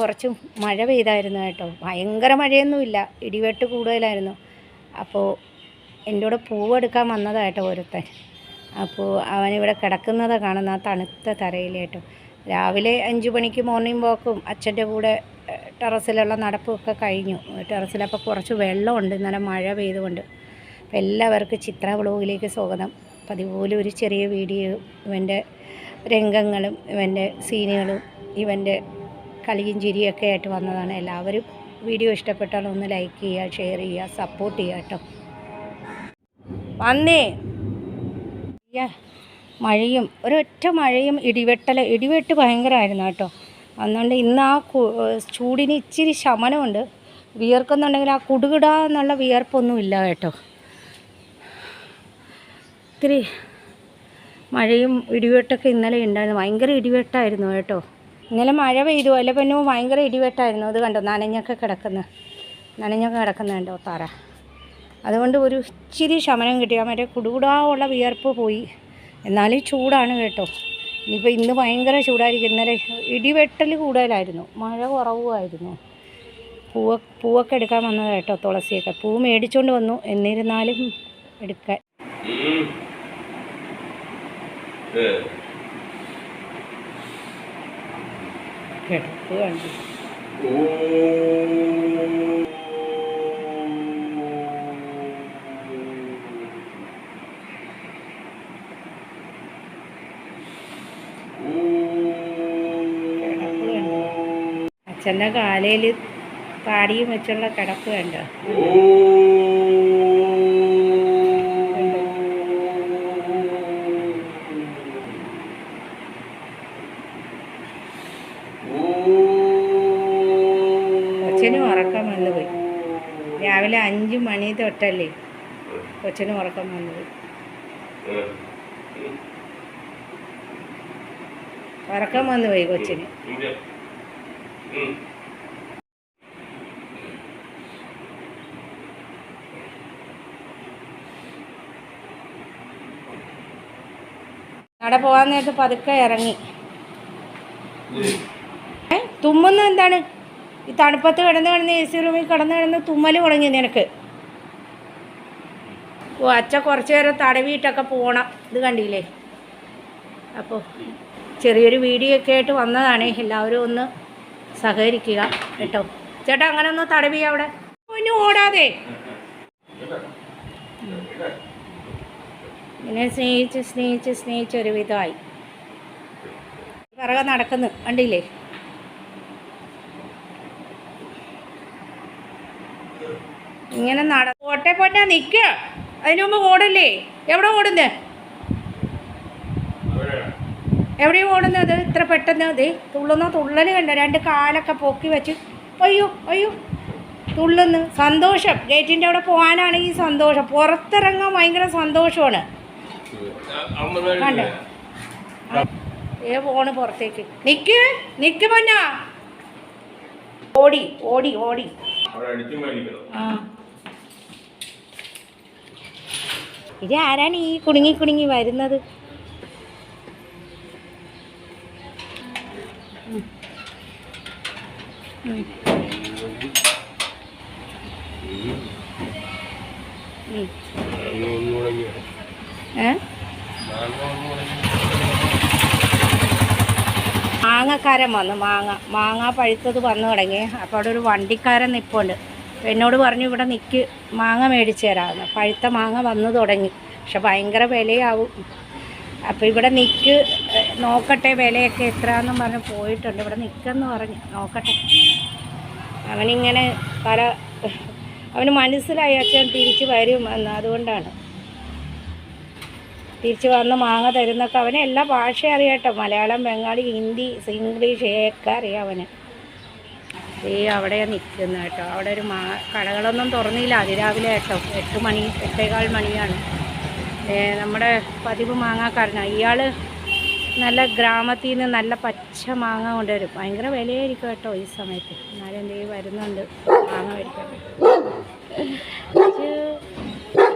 കുറച്ച് മഴ പെയ്തായിരുന്നു കേട്ടോ. ഭയങ്കര മഴയൊന്നുമില്ല. ഇടിവെട്ട് കൂടുതലായിരുന്നു. അപ്പോൾ എന്റെ കൂടെ പൂവെടുക്കാൻ വന്നതാണ് കേട്ടോ ഒരുത്തൻ. അപ്പോൾ അവനിവിടെ കിടക്കുന്നത് കാണുന്ന ആ തണുത്ത തറയിൽ കേട്ടോ. രാവിലെ അഞ്ച് മണിക്ക് മോർണിംഗ് വാക്കും അച്ഛന്റെ കൂടെ ടെറസിലുള്ള നടപ്പും ഒക്കെ കഴിഞ്ഞു. ടെറസിലപ്പോൾ കുറച്ച് വെള്ളമുണ്ട് ഇന്നലെ മഴ പെയ്തുകൊണ്ട്. അപ്പോൾ എല്ലാവർക്കും ചിത്ര വ്ളോഗിലേക്ക് സ്വാഗതം. പതിപോലെ ഒരു ചെറിയ വീഡിയോ ഇവന്റെ രംഗങ്ങളും ഇവന്റെ സീനുകളും ഇവന്റെ കളിയും ചിരിയൊക്കെ ആയിട്ട് വന്നതാണ്. എല്ലാവരും വീഡിയോ ഇഷ്ടപ്പെട്ടാൽ ഒന്ന് ലൈക്ക് ചെയ്യുക ഷെയർ ചെയ്യുക സപ്പോർട്ട് ചെയ്യുക കേട്ടോ. വന്നേ. മഴയും ഒരൊറ്റ മഴയും ഇടിവെട്ടൽ ഇടിവെട്ട് ഭയങ്കരമായിരുന്നു കേട്ടോ. അതുകൊണ്ട് ഇന്ന് ആ ചൂടിന് ഇച്ചിരി ശമനമുണ്ട്. വിയർക്കുന്നുണ്ടെങ്കിൽ ആ കുടുകിട എന്നുള്ള വിയർപ്പൊന്നും ഇല്ല കേട്ടോ. ഇത്തിരി മഴയും ഇടിവെട്ടൊക്കെ ഇന്നലെ ഉണ്ടായിരുന്നു. ഭയങ്കര ഇടിവെട്ടായിരുന്നു കേട്ടോ. ഇന്നലെ മഴ പെയ്തു. അല്ല പിന്നെ ഭയങ്കര ഇടിവെട്ടായിരുന്നു. അത് കണ്ടോ? നനഞ്ഞൊക്കെ കിടക്കുന്ന. നനഞ്ഞൊക്കെ കിടക്കുന്ന കണ്ടോ തറ. അതുകൊണ്ട് ഒരു ഇച്ചിരി ശമനം കിട്ടിയാൽ മറ്റേ കുടുകൂടാവുള്ള വിയർപ്പ് പോയി. എന്നാലും ചൂടാണ് കേട്ടോ. ഇനിയിപ്പോൾ ഇന്ന് ഭയങ്കര ചൂടായിരിക്കും. ഇന്നലെ ഇടിവെട്ടൽ കൂടുതലായിരുന്നു. മഴ കുറവുമായിരുന്നു. പൂവ പൂവൊക്കെ എടുക്കാൻ വന്നത് കേട്ടോ തുളസിയൊക്കെ. പൂ മേടിച്ചുകൊണ്ട് വന്നു. എന്നിരുന്നാലും എടുക്കാൻ കിടപ്പ് കണ്ടു അച്ഛന്റെ കാലയിൽ താടിയും വെച്ചുള്ള കിടപ്പ് കണ്ടോ? ഉറക്കം വന്നു പോയി രാവിലെ അഞ്ച് മണി തൊട്ടല്ലേ കൊച്ചിനും ഉറക്കം വന്നു പോയി ഉറക്കം വന്നു പോയി കൊച്ചിന്. അവിടെ പോകാൻ നേരത്ത് പതുക്കെ ഇറങ്ങി. തുമ്മുന്ന എന്താണ്? ഈ തണുപ്പത്ത് കിടന്ന് കിടന്ന് എ സി റൂമിൽ കിടന്ന് കിടന്ന് തുമ്മൽ തുടങ്ങി നിനക്ക്. ഓ അച്ഛ കുറച്ച് നേരം തടവിയിട്ടൊക്കെ പോണം. ഇത് കണ്ടില്ലേ? അപ്പോൾ ചെറിയൊരു വീഡിയോ ഒക്കെ ആയിട്ട് വന്നതാണ്. എല്ലാവരും ഒന്ന് സഹകരിക്കുക കേട്ടോ. ചേട്ടാ അങ്ങനെ ഒന്ന് തടവി അവിടെ ഒന്നും ഓടാതെ. ഇങ്ങനെ സ്നേഹിച്ച് സ്നേഹിച്ച് സ്നേഹിച്ച് ഒരു വിധമായി പിറകെ നടക്കുന്നു. കണ്ടില്ലേ? ഇങ്ങനെ നട പോട്ടെ പോറ്റാ നിക്ക. അതിനു മുമ്പ് ഓടല്ലേ? എവിടെ ഓടുന്നേ? എവിടെയും ഓടുന്നത് ഇത്ര പെട്ടെന്ന് അതെ തുള്ളുന്ന തുള്ളൽ കണ്ട? രണ്ട് കാലൊക്കെ പൊക്കി വെച്ച്. അയ്യോ അയ്യോ. തുള്ളുന്നു. സന്തോഷം. ഗേറ്റിന്റെ അവിടെ പോകാനാണെങ്കിൽ സന്തോഷം. പുറത്തിറങ്ങാൻ ഭയങ്കര സന്തോഷമാണ്. കണ്ടോ? ഏ പോണ് പുറത്തേക്ക്. നിക്ക് നിക്ക് പൊന്നാ. ഓടി ഓടി ഓടി. ആ. ഇത് ആരാണ് ഈ കുടുങ്ങി കുടുങ്ങി വരുന്നത്. മാങ്ങക്കാരൻ വന്നു. മാങ്ങ മാങ്ങ പഴുത്തത് വന്നു തുടങ്ങി. അപ്പോൾ അവിടെ ഒരു വണ്ടിക്കാരൻ നിൽപ്പുണ്ട് അപ്പോൾ എന്നോട് പറഞ്ഞു ഇവിടെ നിൽക്ക് മാങ്ങ മേടിച്ചു തരാമെന്ന് പഴുത്ത മാങ്ങ വന്നു തുടങ്ങി. പക്ഷെ ഭയങ്കര വിലയാവും. അപ്പോൾ ഇവിടെ നിൽക്ക് നോക്കട്ടെ വിലയൊക്കെ എത്രയാണെന്നും പറഞ്ഞ് പോയിട്ടുണ്ട്. ഇവിടെ നിൽക്കെന്ന് പറഞ്ഞു നോക്കട്ടെ. അവനിങ്ങനെ പല അവന് മനസ്സിലായി അച്ഛൻ തിരിച്ച് വരും. എന്ന് അതുകൊണ്ടാണ്. തിരിച്ച് വന്ന് മാങ്ങ തരുന്നൊക്കെ അവനെ എല്ലാ ഭാഷയും അറിയാട്ടോ മലയാളം ബംഗാളി ഹിന്ദി ഇംഗ്ലീഷ് ഒക്കെ അറിയാം അവന്. ഈ അവിടെ നിൽക്കുന്നു കേട്ടോ. അവിടെ ഒരു മാ കടകളൊന്നും തുറന്നില്ല. അതിരാവിലെ കേട്ടോ. എട്ട് മണി എട്ടേകാൽ മണിയാണ്. നമ്മുടെ പതിവ് മാങ്ങാക്കാരനാണ് ഇയാൾ നല്ല ഗ്രാമത്തിൽ നിന്ന് നല്ല പച്ച മാങ്ങ കൊണ്ടുവരും. ഭയങ്കര വിലയായിരിക്കും കേട്ടോ ഈ സമയത്ത്. എന്നാലും എന്തെങ്കിലും വരുന്നുണ്ട്. മാങ്ങ മേടിക്കാൻ.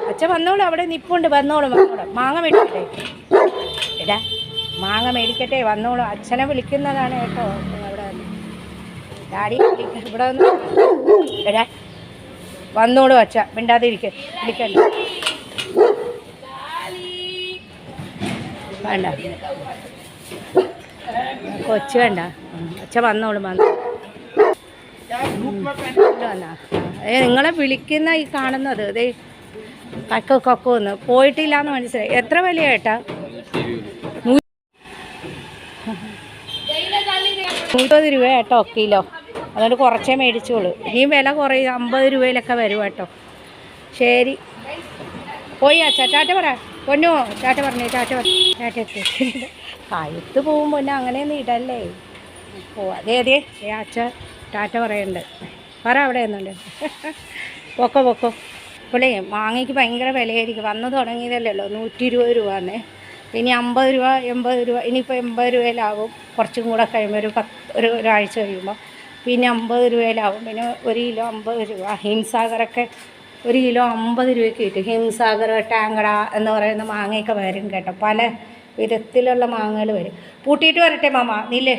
അച്ഛൻ വന്നോളൂ. അവിടെ നിപ്പുണ്ട്. വന്നോളൂ വന്നോളൂ. മാങ്ങ മേടിക്കട്ടെ. എടാ മാങ്ങ മേടിക്കട്ടെ. വന്നോളൂ. അച്ഛനെ വിളിക്കുന്നതാണ് കേട്ടോ. ഡാഡി ഇവിടെ വന്ന്. എടാ വന്നോളൂ അച്ഛ. മിണ്ടാതെ ഇരിക്ക. വിളിക്കണ്ട. വേണ്ട. കൊച്ചു വേണ്ട. അച്ഛ വന്നോളും വന്നു വന്നാ. ഏ നിങ്ങളെ വിളിക്കുന്ന ഈ കാണുന്നത് ഇതേ കക്ക പോയിട്ടില്ല എന്ന് മനസ്സിലായി. എത്ര വലിയ ഏട്ടാ? നൂറ്റി രൂപ ഒക്കെ കിലോ. അതുകൊണ്ട് കുറച്ചേ മേടിച്ചോളൂ. ഇനിയും വില കുറയും അമ്പത് രൂപയിലൊക്കെ വരും കേട്ടോ. ശരി. പോയി അച്ഛാ ചാറ്റ പറ. പൊന്നോ ചാറ്റ പറഞ്ഞേ ചാറ്റ പറ. ചാറ്റ കഴുത്ത് പോവും പൊന്നെ അങ്ങനെയൊന്നും ഇടല്ലേ. ഓ അതെ അതെ. ഏ അച്ഛ ടാറ്റ പറയുന്നുണ്ട് പറ അവിടെ എന്നുണ്ട് പൊക്കോ പൊക്കോ. ഇപ്പോഴേ മാങ്ങയ്ക്ക് ഭയങ്കര വിലയായിരിക്കും. വന്ന് തുടങ്ങിയതല്ലേ ഉള്ളൂ. നൂറ്റി ഇരുപത് രൂപ ഇനി അമ്പത് രൂപ എൺപത് രൂപ ഇനിയിപ്പോൾ എൺപത് രൂപയിലാവും. കുറച്ചും കൂടെ കഴിയുമ്പോൾ ഒരു പത്ത് ഒരു ഒരാഴ്ച കഴിയുമ്പോൾ പിന്നെ അമ്പത് രൂപയിലാവും. പിന്നെ ഒരു കിലോ അമ്പത് രൂപ. ഹിംസാഗറൊക്കെ ഒരു കിലോ അമ്പത് രൂപയ്ക്ക് കിട്ടും. ഹിംസാഗർ ടാങ്കട എന്ന് പറയുന്ന മാങ്ങയൊക്കെ വരും കേട്ടോ. പല വിധത്തിലുള്ള മാങ്ങകൾ വരും. പൂട്ടിയിട്ട് വരട്ടെ മാമ. നീല്ലേ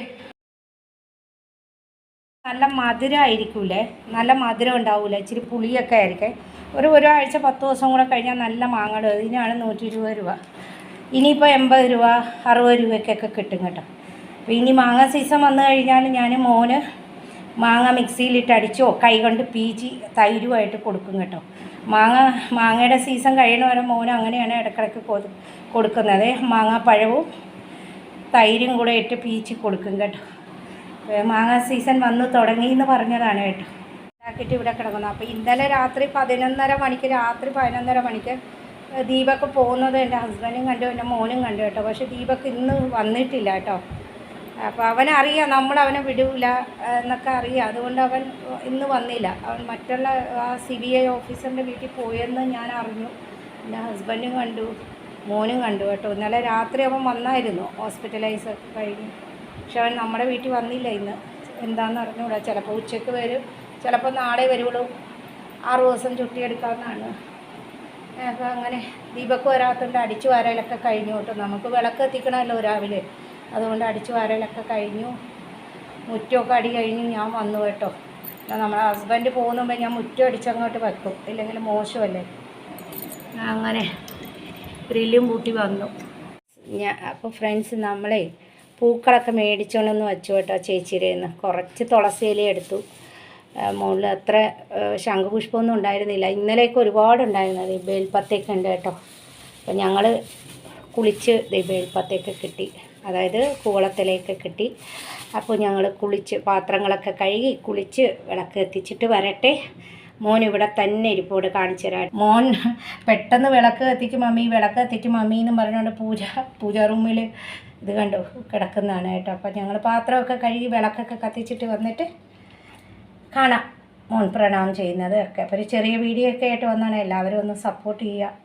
നല്ല മധുരമായിരിക്കൂലേ നല്ല മധുരം ഉണ്ടാവില്ല ഇച്ചിരി പുളിയൊക്കെ ആയിരിക്കും. ഒരു ഒരാഴ്ച പത്ത് ദിവസം കൂടെ കഴിഞ്ഞാൽ നല്ല മാങ്ങകൾ. ഇതിനാണ് നൂറ്റി ഇരുപത് രൂപ. ഇനിയിപ്പോൾ എൺപത് രൂപ അറുപത് രൂപയ്ക്കൊക്കെ കിട്ടും കേട്ടോ. അപ്പോൾ ഇനി മാങ്ങ സീസൺ വന്നു കഴിഞ്ഞാൽ ഞാൻ മോന് മാങ്ങ മിക്സിയിലിട്ട് അടിച്ചോ കൈ കൊണ്ട് പീച്ചി തൈരുമായിട്ട് കൊടുക്കും കേട്ടോ. മാങ്ങ മാങ്ങയുടെ സീസൺ കഴിയണ വരെ മോന് അങ്ങനെയാണ് ഇടക്കിടക്ക് കൊടു കൊടുക്കുന്നത്. മാങ്ങാപ്പഴവും തൈരും കൂടെ ഇട്ട് പീച്ചി കൊടുക്കും കേട്ടോ. മാങ്ങ സീസൺ വന്ന് തുടങ്ങി എന്ന് പറഞ്ഞതാണ് കേട്ടോ. ഉണ്ടാക്കിയിട്ട് ഇവിടെ കിടക്കുന്നു. അപ്പോൾ ഇന്നലെ രാത്രി പതിനൊന്നര മണിക്ക് രാത്രി പതിനൊന്നര മണിക്ക് ദീപക്ക് പോകുന്നത് എന്റെ ഹസ്ബൻഡും കണ്ടു എന്റെ മോനും കണ്ടു കേട്ടോ. പക്ഷേ ദീപക്ക് ഇന്ന് വന്നിട്ടില്ല കേട്ടോ. അപ്പോൾ അവനറിയാം നമ്മൾ അവനെ വിടൂല എന്നൊക്കെ അറിയാം. അതുകൊണ്ട് അവൻ ഇന്ന് വന്നില്ല. അവൻ മറ്റുള്ള ആ സി ബി ഐ ഓഫീസറിന്റെ വീട്ടിൽ പോയെന്ന് ഞാൻ അറിഞ്ഞു. എന്റെ ഹസ്ബൻഡും കണ്ടു മോനും കണ്ടു കേട്ടോ. ഇന്നലെ രാത്രി അവൻ വന്നായിരുന്നു ഹോസ്പിറ്റലൈസ് കഴിഞ്ഞ്. പക്ഷെ അവൻ നമ്മുടെ വീട്ടിൽ വന്നില്ല ഇന്ന്. എന്താണെന്ന് അറിഞ്ഞുകൂടാ ചിലപ്പോൾ ഉച്ചയ്ക്ക് വരും ചിലപ്പോൾ നാളെ വരുള്ളൂ. ആറ് ദിവസം ചുട്ടിയെടുക്കാമെന്നാണ് അപ്പോൾ അങ്ങനെ ദീപക്ക് വരാത്തതുകൊണ്ട് അടിച്ചു വാരലൊക്കെ കഴിഞ്ഞു കേട്ടോ. നമുക്ക് വിളക്ക് എത്തിക്കണമല്ലോ രാവിലെ. അതുകൊണ്ട് അടിച്ചു വാരലൊക്കെ കഴിഞ്ഞു. മുറ്റമൊക്കെ അടി കഴിഞ്ഞ്. ഞാൻ വന്നു കേട്ടോ. നമ്മളെ ഹസ്ബൻഡ് പോകുന്നുമ്പോൾ ഞാൻ മുറ്റം അടിച്ചങ്ങോട്ട് വെക്കും. ഇല്ലെങ്കിൽ മോശമല്ലേ? അങ്ങനെ ഗ്രില്ലും കൂട്ടി വന്നു. ഞാൻ അപ്പോൾ ഫ്രണ്ട്സ് നമ്മളെ പൂക്കളൊക്കെ മേടിച്ചോണ്ടെന്ന് വെച്ചു കേട്ടോ ചേച്ചിയുടെ നിന്ന് കുറച്ച് തുളസിയില എടുത്തു. മുകളിൽ അത്ര ശംഖുപുഷ്പമൊന്നും ഉണ്ടായിരുന്നില്ല. ഇന്നലെയൊക്കെ ഒരുപാട് ഉണ്ടായിരുന്നത് ഈ ബേൽപ്പത്തേക്ക് ഉണ്ട് കേട്ടോ. അപ്പം ഞങ്ങൾ കുളിച്ച് ദേ ബേൽപ്പത്തേക്ക് കിട്ടി. അതായത് കൂളത്തിലേക്ക് കിട്ടി. അപ്പോൾ ഞങ്ങൾ കുളിച്ച് പാത്രങ്ങളൊക്കെ കഴുകി കുളിച്ച് വിളക്ക് എത്തിച്ചിട്ട് വരട്ടെ. മോൻ ഇവിടെ തന്നെ ഇരിപ്പോട് കാണിച്ചു തരാം. മോൻ പെട്ടെന്ന് വിളക്ക് കത്തിക്കും മമ്മി. വിളക്ക് കത്തിക്കും മമ്മി എന്ന് പറഞ്ഞുകൊണ്ട് പൂജ പൂജ റൂമിൽ ഇത് കണ്ടു കിടക്കുന്നതാണ് കേട്ടോ. അപ്പം ഞങ്ങൾ പാത്രമൊക്കെ കഴുകി വിളക്കൊക്കെ കത്തിച്ചിട്ട് വന്നിട്ട് കാണാം മോൻ പ്രണാമം ചെയ്യുന്നത് ഒക്കെ. അപ്പോൾ ഒരു ചെറിയ വീഡിയോ ഒക്കെ ആയിട്ട് വന്നാണ് എല്ലാവരും ഒന്ന് സപ്പോർട്ട് ചെയ്യുക.